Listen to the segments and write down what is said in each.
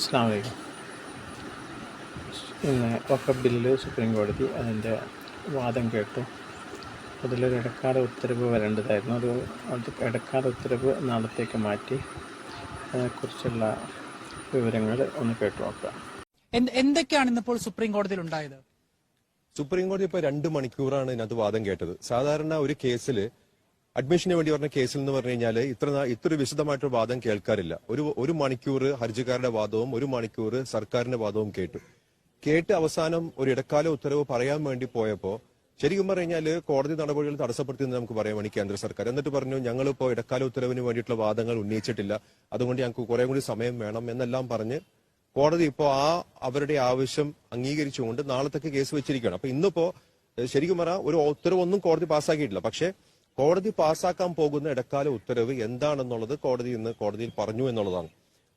അസ്സാം വലൈക്കും ഇന്ന് ഒക്കെ ബില്ല് സുപ്രീം കോടതി അതിന്റെ വാദം കേട്ടു. അതിലൊരു ഇടക്കാല ഉത്തരവ് വരേണ്ടതായിരുന്നു. അത് അത് ഇടക്കാല ഉത്തരവ് നാളത്തേക്ക് മാറ്റി അതിനെക്കുറിച്ചുള്ള വിവരങ്ങൾ ഒന്ന് കേട്ടു നോക്കാം. എന്ത്- എന്തൊക്കെയാണ് ഇന്നിപ്പോൾ സുപ്രീം കോടതിയിൽ ഉണ്ടായത്? സുപ്രീം കോടതി ഇപ്പോൾ രണ്ട് മണിക്കൂറാണ് ഇതിനകത്ത് വാദം കേട്ടത്. സാധാരണ ഒരു കേസിൽ അഡ്മിഷന് വേണ്ടി പറഞ്ഞ കേസിൽ എന്ന് പറഞ്ഞു കഴിഞ്ഞാൽ ഇത്ര ഇത്ര വിശദമായിട്ടൊരു വാദം കേൾക്കാറില്ല. ഒരു ഒരു മണിക്കൂർ ഹർജിക്കാരുടെ വാദവും ഒരു മണിക്കൂർ സർക്കാരിന്റെ വാദവും കേട്ടു. കേട്ട് അവസാനം ഒരു ഇടക്കാല ഉത്തരവ് പറയാൻ വേണ്ടി പോയപ്പോ ശരിക്കും പറഞ്ഞാൽ കോടതി നടപടികൾ തടസ്സപ്പെടുത്തിയെന്ന് നമുക്ക് പറയാൻ വേണ്ടി കേന്ദ്ര സർക്കാർ. എന്നിട്ട് പറഞ്ഞു ഞങ്ങൾ ഇപ്പോൾ ഇടക്കാല ഉത്തരവിന് വേണ്ടിയിട്ടുള്ള വാദങ്ങൾ ഉന്നയിച്ചിട്ടില്ല. അതുകൊണ്ട് ഞങ്ങൾക്ക് കുറെ കൂടി സമയം വേണം എന്നെല്ലാം പറഞ്ഞ് കോടതി ഇപ്പോ ആ അവരുടെ ആവശ്യം അംഗീകരിച്ചുകൊണ്ട് നാളത്തേക്ക് കേസ് വെച്ചിരിക്കുകയാണ്. അപ്പൊ ഇന്നിപ്പോ ശരിക്കും പറഞ്ഞാൽ ഒരു ഉത്തരവൊന്നും കോടതി പാസ്സാക്കിയിട്ടില്ല. പക്ഷേ കോടതി പാസ്സാക്കാൻ പോകുന്ന ഇടക്കാല ഉത്തരവ് എന്താണെന്നുള്ളത് കോടതി ഇന്ന് കോടതിയിൽ പറഞ്ഞു എന്നുള്ളതാണ്.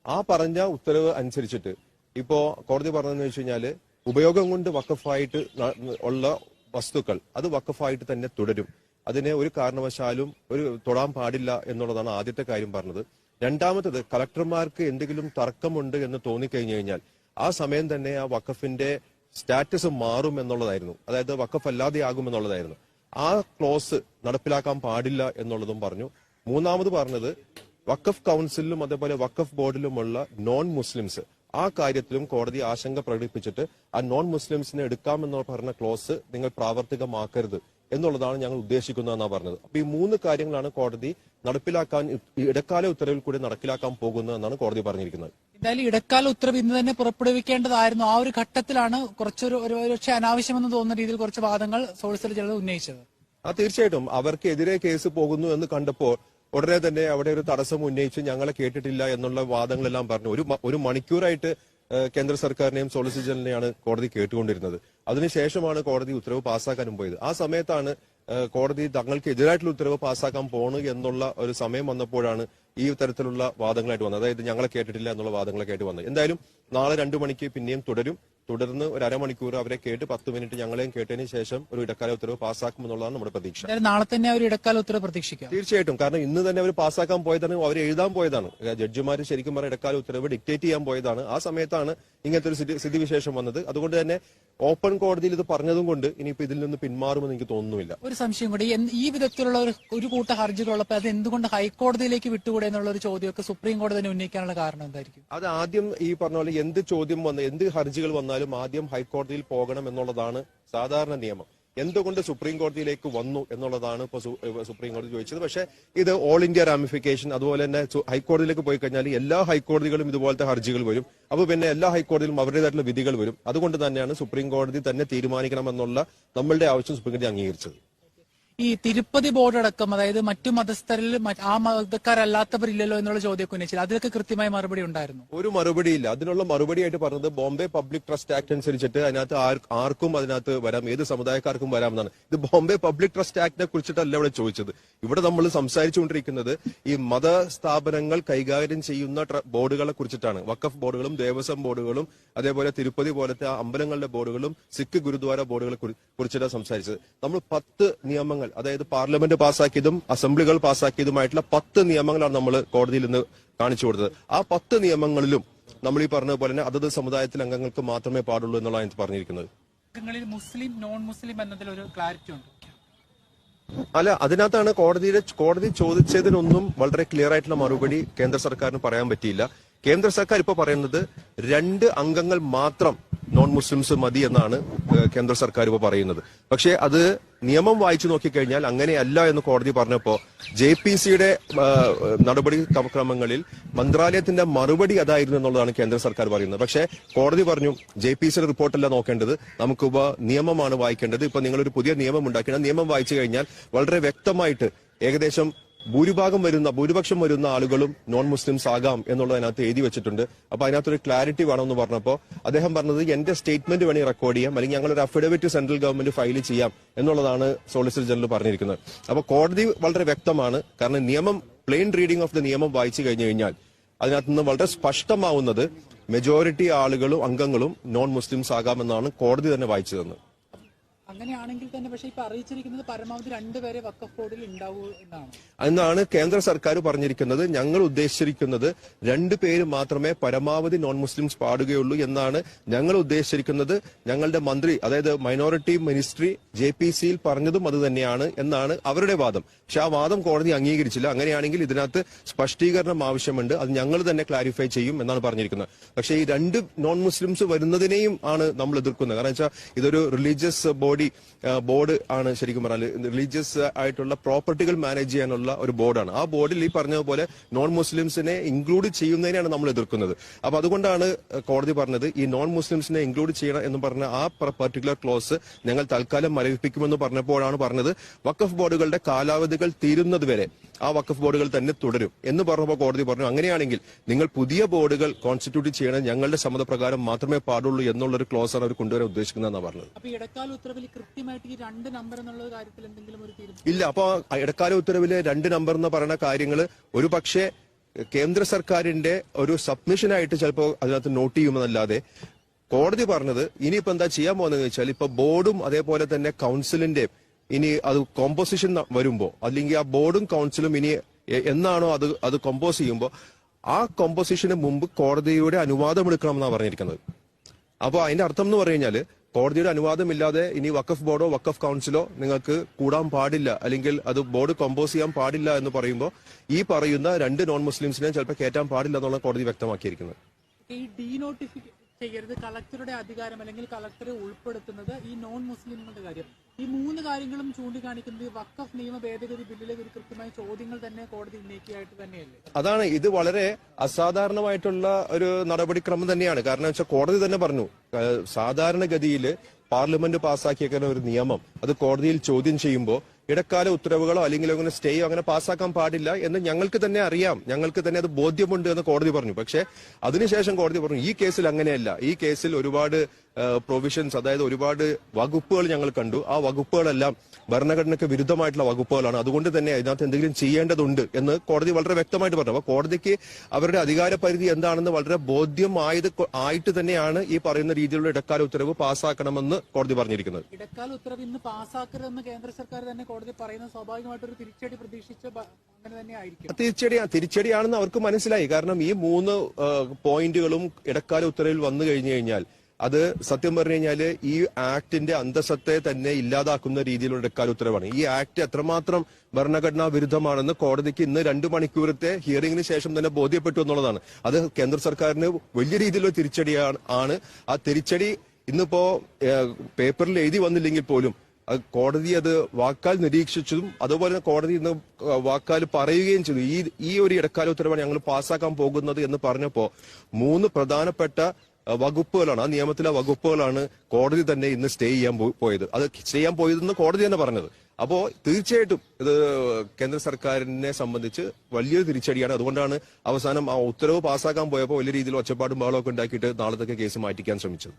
ആ പറഞ്ഞ ഉത്തരവ് അനുസരിച്ചിട്ട് ഇപ്പോ കോടതി പറഞ്ഞതെന്ന് വെച്ച് കഴിഞ്ഞാൽ ഉപയോഗം കൊണ്ട് വക്കഫായിട്ട് ഉള്ള വസ്തുക്കൾ അത് വക്കഫായിട്ട് തന്നെ തുടരും. അതിനെ ഒരു കാരണവശാലും ഒരു തൊടാൻ പാടില്ല എന്നുള്ളതാണ് ആദ്യത്തെ കാര്യം പറഞ്ഞത്. രണ്ടാമത്തത് കളക്ടർമാർക്ക് എന്തെങ്കിലും തർക്കമുണ്ട് എന്ന് തോന്നിക്കഴിഞ്ഞു കഴിഞ്ഞാൽ ആ സമയം തന്നെ ആ വക്കഫിന്റെ സ്റ്റാറ്റസ് മാറും എന്നുള്ളതായിരുന്നു. അതായത് വക്കഫ് അല്ലാതെയാകും എന്നുള്ളതായിരുന്നു. ആ ക്ലോസ് നടപ്പിലാക്കാൻ പാടില്ല എന്നുള്ളതും പറഞ്ഞു. മൂന്നാമത് പറഞ്ഞത് വഖഫ് കൗൺസിലിലും അതേപോലെ വഖഫ് ബോർഡിലുമുള്ള നോൺ മുസ്ലിംസ് ആ കാര്യത്തിലും കോടതി ആശങ്ക പ്രകടിപ്പിച്ചിട്ട് ആ നോൺ മുസ്ലിംസിനെ എടുക്കാമെന്ന് പറഞ്ഞ ക്ലോസ് നിങ്ങൾ പ്രാവർത്തികമാക്കരുത് എന്നുള്ളതാണ് ഞങ്ങൾ ഉദ്ദേശിക്കുന്നതെന്നാണ് പറഞ്ഞത്. അപ്പൊ ഈ മൂന്ന് കാര്യങ്ങളാണ് കോടതി നടപ്പിലാക്കാൻ ഇടക്കാല ഉത്തരവിൽ കൂടി നടപ്പിലാക്കാൻ പോകുന്നതെന്നാണ് കോടതി പറഞ്ഞിരിക്കുന്നത്. എന്തായാലും ഇടക്കാല ഉത്തരവ് ഇന്ന് തന്നെ പുറപ്പെടുവിക്കേണ്ടതായിരുന്നു. ആ ഒരു ഘട്ടത്തിലാണ് കുറച്ചൊരു ഒരു പക്ഷേ അനാവശ്യമെന്ന് തോന്നുന്ന രീതിയിൽ കുറച്ച് വാദങ്ങൾ സോളിസിറ്റർ ജനറൽ ഉന്നയിച്ചത്. ആ തീർച്ചയായിട്ടും. അവർക്കെതിരെ കേസ് പോകുന്നു എന്ന് കണ്ടപ്പോൾ ഉടനെ തന്നെ അവിടെ ഒരു തടസ്സം ഉന്നയിച്ച് ഞങ്ങളെ കേട്ടിട്ടില്ല എന്നുള്ള വാദങ്ങളെല്ലാം പറഞ്ഞു. ഒരു ഒരു മണിക്കൂറായിട്ട് കേന്ദ്ര സർക്കാരിനെയും സോളിസിറ്റർ ജനറലിനെയാണ് കോടതി കേട്ടുകൊണ്ടിരുന്നത്. അതിനുശേഷമാണ് കോടതി ഉത്തരവ് പാസ്സാക്കാനും പോയത്. ആ സമയത്താണ് കോടതി തങ്ങൾക്ക് എതിരായിട്ടുള്ള ഉത്തരവ് പാസ്സാക്കാൻ പോണു എന്നുള്ള ഒരു സമയം വന്നപ്പോഴാണ് ഈ തരത്തിലുള്ള വാദങ്ങളായിട്ട് വന്നത്. അതായത് ഞങ്ങളെ കേട്ടിട്ടില്ല എന്നുള്ള വാദങ്ങളൊക്കെ ആയിട്ട് വന്നത്. എന്തായാലും നാളെ രണ്ടു മണിക്ക് പിന്നെയും തുടരും. തുടർന്ന് ഒരു അരമണിക്കൂർ അവരെ കേട്ട് പത്ത് മിനിറ്റ് ഞങ്ങളെയും കേട്ടതിന് ശേഷം ഒരു ഇടക്കാല ഉത്തരവ് പാസ്സാക്കുമെന്നുള്ളതാണ് നമ്മുടെ പ്രതീക്ഷ. നാളെ തന്നെ ഒരു ഇടക്കാല ഉത്തരവ് പ്രതീക്ഷിക്കാം. തീർച്ചയായിട്ടും. കാരണം ഇന്ന് തന്നെ അവർ പാസ്സാക്കാൻ പോയതാണ് അവർ എഴുതാൻ പോയതാണ്. ജഡ്ജിമാർ ശരിക്കും പറഞ്ഞ ഇടക്കാല ഉത്തരവ് ഡിക്റ്റേറ്റ് ചെയ്യാൻ പോയതാണ്. ആ സമയത്താണ് ഇങ്ങനത്തെ ഒരു സ്ഥിതി- സ്ഥിതിവിശേഷം വന്നത്. അതുകൊണ്ട് തന്നെ ഓപ്പൺ കോടതിയിൽ ഇത് പറഞ്ഞതും കൊണ്ട് ഇനിയിപ്പോ ഇതിൽ നിന്ന് പിന്മാറുമെന്ന് എനിക്ക് തോന്നുന്നില്ല. ഒരു സംശയം കൂടി ഈ വിധത്തിലുള്ള ഒരു കൂട്ട ഹർജികളുള്ളപ്പോൾ അത് എന്തുകൊണ്ട് ഹൈക്കോടതിയിലേക്ക് വിട്ടുകൂടെ എന്നുള്ള ഒരു ചോദ്യമൊക്കെ സുപ്രീം കോടതി തന്നെ ഉന്നയിക്കാനുള്ള കാരണം എന്തായിരിക്കും? അത് ആദ്യം ഈ പറഞ്ഞ പോലെ എന്ത് ചോദ്യം വന്ന് എന്ത് ഹർജികൾ വന്നാലും ആദ്യം ഹൈക്കോടതിയിൽ പോകണം എന്നുള്ളതാണ് സാധാരണ നിയമം. എന്തുകൊണ്ട് സുപ്രീം കോടതിയിലേക്ക് വന്നു എന്നുള്ളതാണ് ഇപ്പൊ സുപ്രീം കോടതി ചോദിച്ചത്. പക്ഷേ ഇത് ഓൾ ഇന്ത്യ റാമിഫിക്കേഷൻ അതുപോലെ തന്നെ ഹൈക്കോടതിയിലേക്ക് പോയി കഴിഞ്ഞാൽ എല്ലാ ഹൈക്കോടതികളും ഇതുപോലത്തെ ഹർജികൾ വരും. അപ്പോൾ പിന്നെ എല്ലാ ഹൈക്കോടതിയിലും അവരുടേതായിട്ടുള്ള വിധികൾ വരും. അതുകൊണ്ട് തന്നെയാണ് സുപ്രീം കോടതി തന്നെ തീരുമാനിക്കണമെന്നുള്ള നമ്മളുടെ ആവശ്യം സുപ്രീം കോടതി അംഗീകരിച്ചത്. ഈ തിരുപ്പതി ബോർഡ് അടക്കം അതായത് മറ്റു മതസ്ഥരിൽ ആ ആ മതക്കാരല്ലാത്തവരില്ലല്ലോ എന്നുള്ള ചോദ്യമൊക്കെ ഉന്നയിച്ചില്ല. അതിലൊക്കെ കൃത്യമായ മറുപടി ഉണ്ടായിരുന്നു. ഒരു മറുപടി ഇല്ല അതിനുള്ള മറുപടി ആയിട്ട് പറഞ്ഞത് ബോംബെ പബ്ലിക് ട്രസ്റ്റ് ആക്ട് അനുസരിച്ചിട്ട് അതിനകത്ത് ആർ- ആർക്കും അതിനകത്ത് വരാം. ഏത് സമുദായക്കാർക്കും വരാമെന്നാണ്. ഇത് ബോംബെ പബ്ലിക് ട്രസ്റ്റ് ആക്ടിനെ കുറിച്ചിട്ടല്ല ഇവിടെ ചോദിച്ചത്. ഇവിടെ നമ്മൾ സംസാരിച്ചുകൊണ്ടിരിക്കുന്നത് ഈ മത സ്ഥാപനങ്ങൾ കൈകാര്യം ചെയ്യുന്ന ബോർഡുകളെ കുറിച്ചിട്ടാണ്. വക്കഫ് ബോർഡുകളും ദേവസ്വം ബോർഡുകളും അതേപോലെ തിരുപ്പതി പോലത്തെ അമ്പലങ്ങളുടെ ബോർഡുകളും സിഖ് ഗുരുദ്വാര ബോർഡുകളെ കുറി- കുറിച്ചിട്ടാണ് സംസാരിച്ചത്. നമ്മൾ പത്ത് നിയമങ്ങൾ അതായത് പാർലമെന്റ് പാസ്സാക്കിയതും അസംബ്ലികൾ പാസ്സാക്കിയതുമായിട്ടുള്ള പത്ത് നിയമങ്ങളാണ് നമ്മൾ കോടതിയിൽ നിന്ന് കാണിച്ചു കൊടുത്തത്. ആ പത്ത് നിയമങ്ങളിലും നമ്മൾ ഈ പറഞ്ഞ പോലെ തന്നെ അതത് സമുദായത്തിലെ അംഗങ്ങൾക്ക് മാത്രമേ പാടുള്ളൂ എന്നുള്ളതാണ് പറഞ്ഞിരിക്കുന്നത്. മുസ്ലിം നോൺ മുസ്ലിം എന്നതിൽ ഒരു ക്ലാരിറ്റി ഉണ്ട്. അല്ല അതിനകത്താണ് കോടതിയുടെ കോടതി ചോദിച്ചതിനൊന്നും വളരെ ക്ലിയർ ആയിട്ടുള്ള മറുപടി കേന്ദ്ര സർക്കാരിന് പറയാൻ പറ്റിയില്ല. കേന്ദ്ര സർക്കാർ ഇപ്പൊ പറയുന്നത് രണ്ട് അംഗങ്ങൾ മാത്രം നോൺ മുസ്ലിംസ് മതി എന്നാണ് കേന്ദ്ര സർക്കാർ ഇപ്പോൾ പറയുന്നത്. പക്ഷേ അത് നിയമം വായിച്ചു നോക്കിക്കഴിഞ്ഞാൽ അങ്ങനെയല്ല എന്ന് കോടതി പറഞ്ഞപ്പോൾ ജെ പി സിയുടെ നടപടി ക്രമങ്ങളിൽ മന്ത്രാലയത്തിന്റെ മറുപടി അതായിരുന്നു എന്നുള്ളതാണ് കേന്ദ്ര സർക്കാർ പറയുന്നത്. പക്ഷേ കോടതി പറഞ്ഞു ജെ പി സിയുടെ റിപ്പോർട്ടല്ല നോക്കേണ്ടത് നമുക്കിപ്പോ നിയമമാണ് വായിക്കേണ്ടത്. ഇപ്പൊ നിങ്ങളൊരു പുതിയ നിയമം ഉണ്ടാക്കി നിയമം വായിച്ചു കഴിഞ്ഞാൽ വളരെ വ്യക്തമായിട്ട് ഏകദേശം ഭൂരിഭാഗം വരുന്ന ഭൂരിപക്ഷം വരുന്ന ആളുകളും നോൺ മുസ്ലിംസ് ആകാം എന്നുള്ളത് അതിനകത്ത് എഴുതി വെച്ചിട്ടുണ്ട്. അപ്പൊ അതിനകത്തൊരു ക്ലാരിറ്റി വേണമെന്ന് പറഞ്ഞപ്പോൾ അദ്ദേഹം പറഞ്ഞത് എന്റെ സ്റ്റേറ്റ്മെന്റ് വേണമെങ്കിൽ റെക്കോർഡ് ചെയ്യാം അല്ലെങ്കിൽ ഞങ്ങൾ ഒരു അഫിഡവിറ്റ് സെൻട്രൽ ഗവൺമെന്റ് ഫയൽ ചെയ്യാം എന്നുള്ളതാണ് സോളിസിറ്റർ ജനറൽ പറഞ്ഞിരിക്കുന്നത്. അപ്പൊ കോടതി വളരെ വ്യക്തമാണ്. കാരണം നിയമം പ്ലെയിൻ റീഡിംഗ് ഓഫ് ദി നിയമം വായിച്ചു കഴിഞ്ഞു കഴിഞ്ഞാൽ അതിനകത്ത് നിന്ന് വളരെ സ്പഷ്ടമാവുന്നത് മെജോറിറ്റി ആളുകളും അംഗങ്ങളും നോൺ മുസ്ലിംസ് ആകാമെന്നാണ് കോടതി തന്നെ വായിച്ചു തന്നത് അങ്ങനെയാണെങ്കിൽ തന്നെ പക്ഷേ ഇപ്പൊ അറിയിച്ചിരിക്കുന്നത് പരമാവധി രണ്ടുപേരെ വക്കഫ് ബോർഡിൽ ഉണ്ടാവൂ എന്നാണ്. എന്നാണ് കേന്ദ്ര സർക്കാർ പറഞ്ഞിരിക്കുന്നത്. ഞങ്ങൾ ഉദ്ദേശിച്ചിരിക്കുന്നത് രണ്ടു പേര് മാത്രമേ പരമാവധി നോൺ മുസ്ലിംസ് പാടുകയുള്ളൂ എന്നാണ് ഞങ്ങൾ ഉദ്ദേശിച്ചിരിക്കുന്നത്. ഞങ്ങളുടെ മന്ത്രി അതായത് മൈനോറിറ്റി മിനിസ്ട്രി ജെ പി സിയിൽ പറഞ്ഞതും അത് തന്നെയാണ് എന്നാണ് അവരുടെ വാദം. പക്ഷെ ആ വാദം കോടതി അംഗീകരിച്ചില്ല. അങ്ങനെയാണെങ്കിൽ ഇതിനകത്ത് സ്പഷ്ടീകരണം ആവശ്യമുണ്ട്. അത് ഞങ്ങൾ തന്നെ ക്ലാരിഫൈ ചെയ്യും എന്നാണ് പറഞ്ഞിരിക്കുന്നത്. പക്ഷേ ഈ രണ്ട് നോൺ മുസ്ലിംസ് വരുന്നതിനെയും ആണ് നമ്മൾ എതിർക്കുന്നത്. കാരണം വെച്ചാൽ ഇതൊരു റിലീജിയസ് ബോർഡ് ആണ് ശരിക്കും പറഞ്ഞാൽ റിലീജിയസ് ആയിട്ടുള്ള പ്രോപ്പർട്ടികൾ മാനേജ് ചെയ്യാനുള്ള ഒരു ബോർഡാണ്. ആ ബോർഡിൽ ഈ പറഞ്ഞതുപോലെ നോൺ മുസ്ലിംസിനെ ഇൻക്ലൂഡ് ചെയ്യുന്നതിനാണ് നമ്മൾ എതിർക്കുന്നത്. അപ്പൊ അതുകൊണ്ടാണ് കോടതി പറഞ്ഞത് ഈ നോൺ മുസ്ലിംസിനെ ഇൻക്ലൂഡ് ചെയ്യണം എന്ന് പറഞ്ഞ ആ പർട്ടിക്കുലർ ക്ലോസ് ഞങ്ങൾ തൽക്കാലം മരവിപ്പിക്കുമെന്ന് പറഞ്ഞപ്പോഴാണ് പറഞ്ഞത്. വഖഫ് ബോർഡുകളുടെ കാലാവധികൾ തീരുന്നതുവരെ ആ വഖഫ് ബോർഡുകൾ തന്നെ തുടരും എന്ന് പറഞ്ഞപ്പോൾ കോടതി പറഞ്ഞു അങ്ങനെയാണെങ്കിൽ നിങ്ങൾ പുതിയ ബോർഡുകൾ കോൺസ്റ്റിറ്റ്യൂട്ട് ചെയ്യണം. ഞങ്ങളുടെ സമ്മതപ്രകാരം മാത്രമേ പാടുള്ളൂ എന്നുള്ളൊരു ക്ലോസ് ആണ് അവർ കൊണ്ടുവരാൻ ഉദ്ദേശിക്കുന്നതെന്നാണ് പറഞ്ഞത്. കൃത്യമായിട്ട് ഈ രണ്ട് നമ്പർ എന്നുള്ള കാര്യത്തിൽ ഒരു ഇല്ല അപ്പൊ ഇടക്കാല ഉത്തരവിലെ രണ്ട് നമ്പർ എന്ന് പറയുന്ന കാര്യങ്ങൾ ഒരു പക്ഷേ കേന്ദ്ര സർക്കാരിന്റെ ഒരു സബ്മിഷനായിട്ട് ചിലപ്പോൾ അതിനകത്ത് നോട്ട് ചെയ്യുമെന്നല്ലാതെ കോടതി പറഞ്ഞത് ഇനിയിപ്പോ എന്താ ചെയ്യാൻ പോകുന്നത് വെച്ചാൽ ഇപ്പൊ ബോർഡും അതേപോലെ തന്നെ കൗൺസിലിന്റെ ഇനി അത് കോമ്പോസിഷൻ വരുമ്പോ അല്ലെങ്കിൽ ആ ബോർഡും കൗൺസിലും ഇനി എന്നാണോ അത് അത് കോമ്പോസ് ചെയ്യുമ്പോൾ ആ കോമ്പോസിഷന് മുമ്പ് കോടതിയുടെ അനുവാദം എടുക്കണമെന്നാണ് പറഞ്ഞിരിക്കുന്നത്. അപ്പോൾ അതിന്റെ അർത്ഥം എന്ന് പറഞ്ഞു കഴിഞ്ഞാൽ കോടതിയുടെ അനുവാദമില്ലാതെ ഇനി വഖഫ് ബോർഡോ വഖഫ് കൗൺസിലോ നിങ്ങൾക്ക് കൂടാൻ പാടില്ല. അല്ലെങ്കിൽ അത് ബോർഡ് കമ്പോസ് ചെയ്യാൻ പാടില്ല എന്ന് പറയുമ്പോൾ ഈ പറയുന്ന രണ്ട് നോൺ മുസ്ലിംസിനെയും ചിലപ്പോൾ കയറ്റാൻ പാടില്ല എന്നുള്ള കോടതി വ്യക്തമാക്കിയിരിക്കുന്നത്. ഈ ചെയ്യരുത്. കളക്ടറുടെ അധികാരം അല്ലെങ്കിൽ കളക്ടറെ ഉൾപ്പെടുത്തുന്നത് ഈ നോൺ മുസ്ലിങ്ങളുടെ കാര്യം. ഈ മൂന്ന് കാര്യങ്ങളും ചൂണ്ടിക്കാണിക്കുന്നത് വക്കഫ് നിയമ ഭേദഗതി ബില്ലിലെ ഒരു കൃത്യമായ ചോദ്യങ്ങൾ തന്നെ കോടതി ഉന്നയിക്കുകയായിട്ട് തന്നെയല്ലേ? അതാണ്. ഇത് വളരെ അസാധാരണമായിട്ടുള്ള ഒരു നടപടിക്രമം തന്നെയാണ്. കാരണം വെച്ചാൽ കോടതി തന്നെ പറഞ്ഞു സാധാരണഗതിയിൽ പാർലമെന്റ് പാസ്സാക്കിയേക്കുന്ന ഒരു നിയമം അത് കോടതിയിൽ ചോദ്യം ചെയ്യുമ്പോൾ ഇടക്കാല ഉത്തരവുകളോ അല്ലെങ്കിൽ അങ്ങനെ സ്റ്റേയോ അങ്ങനെ പാസ്സാക്കാൻ പാടില്ല എന്ന് ഞങ്ങൾക്ക് തന്നെ അറിയാം. ഞങ്ങൾക്ക് തന്നെ അത് ബോധ്യമുണ്ട് എന്ന് കോടതി പറഞ്ഞു. പക്ഷേ അതിനുശേഷം കോടതി പറഞ്ഞു ഈ കേസിൽ അങ്ങനെയല്ല. ഈ കേസിൽ ഒരുപാട് പ്രൊവിഷൻസ് അതായത് ഒരുപാട് വകുപ്പുകൾ ഞങ്ങൾ കണ്ടു. ആ വകുപ്പുകളെല്ലാം ഭരണഘടനയ്ക്ക് വിരുദ്ധമായിട്ടുള്ള വകുപ്പുകളാണ്. അതുകൊണ്ട് തന്നെ അതിനകത്ത് എന്തെങ്കിലും ചെയ്യേണ്ടതുണ്ട് എന്ന് കോടതി വളരെ വ്യക്തമായിട്ട് പറഞ്ഞു. അപ്പൊ കോടതിക്ക് അവരുടെ അധികാര പരിധി എന്താണെന്ന് വളരെ ബോധ്യമായത് ആയിട്ട് തന്നെയാണ് ഈ പറയുന്ന രീതിയിലുള്ള ഇടക്കാല ഉത്തരവ് പാസ്സാക്കണമെന്ന് കോടതി പറഞ്ഞിരിക്കുന്നത്. ഇടക്കാല ഉത്തരവ് ഇന്ന് പാസ്സാക്കരുതെന്ന് കേന്ദ്ര സർക്കാർ തന്നെ കോടതി പറയുന്നത് സ്വാഭാവികമായിട്ടൊരു തിരിച്ചടി പ്രതീക്ഷിച്ച് അങ്ങനെ തിരിച്ചടി തിരിച്ചടിയാണെന്ന് അവർക്ക് മനസ്സിലായി. കാരണം ഈ മൂന്ന് പോയിന്റുകളും ഇടക്കാല ഉത്തരവിൽ വന്നു കഴിഞ്ഞു കഴിഞ്ഞാൽ അത് സത്യം പറഞ്ഞു കഴിഞ്ഞാൽ ഈ ആക്ടിന്റെ അന്തസ്സത്തെ തന്നെ ഇല്ലാതാക്കുന്ന രീതിയിലുള്ള എടുക്കാൻ ഉത്തരവാണ്. ഈ ആക്ട് എത്രമാത്രം ഭരണഘടനാ വിരുദ്ധമാണെന്ന് കോടതിക്ക് ഇന്ന് രണ്ട് മണിക്കൂറത്തെ ഹിയറിംഗിന് ശേഷം തന്നെ ബോധ്യപ്പെട്ടു എന്നുള്ളതാണ്. അത് കേന്ദ്ര സർക്കാരിന് വലിയ രീതിയിലുള്ള തിരിച്ചടിയാണ് ആണ്. ആ തിരിച്ചടി ഇന്നിപ്പോ പേപ്പറിൽ എഴുതി വന്നില്ലെങ്കിൽ പോലും കോടതി അത് വാക്കാൽ നിരീക്ഷിച്ചതും അതുപോലെ കോടതി ഇന്ന് വാക്കാൽ പറയുകയും ചെയ്തു. ഈ ഈ ഒരു ഇടക്കാല ഉത്തരവാണ് ഞങ്ങൾ പാസ്സാക്കാൻ പോകുന്നത് എന്ന് പറഞ്ഞപ്പോ മൂന്ന് പ്രധാനപ്പെട്ട വകുപ്പുകളാണ്. ആ നിയമത്തിലെ വകുപ്പുകളാണ് കോടതി തന്നെ ഇന്ന് സ്റ്റേ ചെയ്യാൻ പോയത്. അത് സ്റ്റേ ചെയ്യാൻ പോയതെന്ന് കോടതി തന്നെ പറഞ്ഞത്. അപ്പോ തീർച്ചയായിട്ടും ഇത് കേന്ദ്ര സർക്കാരിനെ സംബന്ധിച്ച് വലിയൊരു തിരിച്ചടിയാണ്. അതുകൊണ്ടാണ് അവസാനം ആ ഉത്തരവ് പാസ്സാക്കാൻ പോയപ്പോൾ വലിയ രീതിയിൽ ഒച്ചപ്പാടും ബഹളമൊക്കെ ഉണ്ടാക്കിയിട്ട് നാളത്തേക്ക് കേസ് മാറ്റിക്കാൻ ശ്രമിച്ചത്.